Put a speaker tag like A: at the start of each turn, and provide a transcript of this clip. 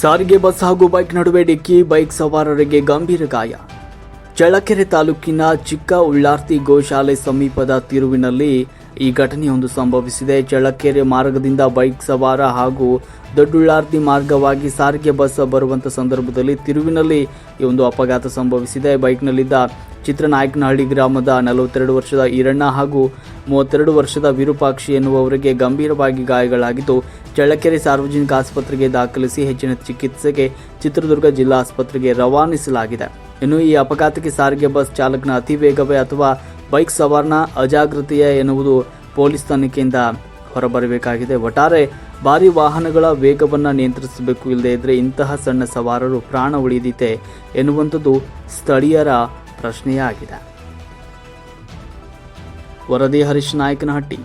A: ಸಾರಿಗೆ ಬಸ್ ಹಾಗೂ ಬೈಕ್ ನಡುವೆ ಡಿಕ್ಕಿ, ಬೈಕ್ ಸವಾರರಿಗೆ ಗಂಭೀರ ಗಾಯ. ಚಳ್ಳಕೆರೆ ತಾಲೂಕಿನ ಚಿಕ್ಕ ಉಳ್ಳಾರ್ತಿ ಗೋಶಾಲೆ ಸಮೀಪದ ತಿರುವಿನಲ್ಲಿ ಈ ಘಟನೆಯೊಂದು ಸಂಭವಿಸಿದೆ. ಚಳ್ಳಕೆರೆ ಮಾರ್ಗದಿಂದ ಬೈಕ್ ಸವಾರ ಹಾಗೂ ದೊಡ್ಡುಳ್ಳಾರ್ತಿ ಮಾರ್ಗವಾಗಿ ಸಾರಿಗೆ ಬಸ್ ಬರುವಂತ ಸಂದರ್ಭದಲ್ಲಿ ತಿರುವಿನಲ್ಲಿ ಈ ಒಂದು ಅಪಘಾತ ಸಂಭವಿಸಿದೆ. ಬೈಕ್ನಲ್ಲಿದ್ದ ಚಿತ್ರನಾಯಕನಹಳ್ಳಿ ಗ್ರಾಮದ ನಲವತ್ತೆರಡು ವರ್ಷದ ಈರಣ್ಣ ಹಾಗೂ ಮೂವತ್ತೆರಡು ವರ್ಷದ ವಿರೂಪಾಕ್ಷಿ ಎನ್ನುವವರಿಗೆ ಗಂಭೀರವಾಗಿ ಗಾಯಗಳಾಗಿದ್ದು, ಚಳ್ಳಕೆರೆ ಸಾರ್ವಜನಿಕ ಆಸ್ಪತ್ರೆಗೆ ದಾಖಲಿಸಿ ಹೆಚ್ಚಿನ ಚಿಕಿತ್ಸೆಗೆ ಚಿತ್ರದುರ್ಗ ಜಿಲ್ಲಾ ಆಸ್ಪತ್ರೆಗೆ ರವಾನಿಸಲಾಗಿದೆ. ಇನ್ನು ಈ ಅಪಘಾತಕ್ಕೆ ಸಾರಿಗೆ ಬಸ್ ಚಾಲಕನ ಅತಿ ವೇಗವೇ ಅಥವಾ ಬೈಕ್ ಸವಾರನ ಅಜಾಗೃತಿಯೇ ಎನ್ನುವುದು ಪೊಲೀಸ್ ತನಿಖೆಯಿಂದ ಹೊರಬರಬೇಕಾಗಿದೆ. ಒಟ್ಟಾರೆ ಭಾರಿ ವಾಹನಗಳ ವೇಗವನ್ನು ನಿಯಂತ್ರಿಸಬೇಕು ಇಲ್ಲದೇ ಇದ್ದರೆ ಇಂತಹ ಸಣ್ಣ ಸವಾರರು ಪ್ರಾಣ ಉಳಿದಿದೆ ಎನ್ನುವಂಥದ್ದು ಸ್ಥಳೀಯರ ಪ್ರಶ್ನೆಯಾಗಿದೆ. ವರದಿ ಹರೀಶ್ ನಾಯಕನಹಟ್ಟಿ.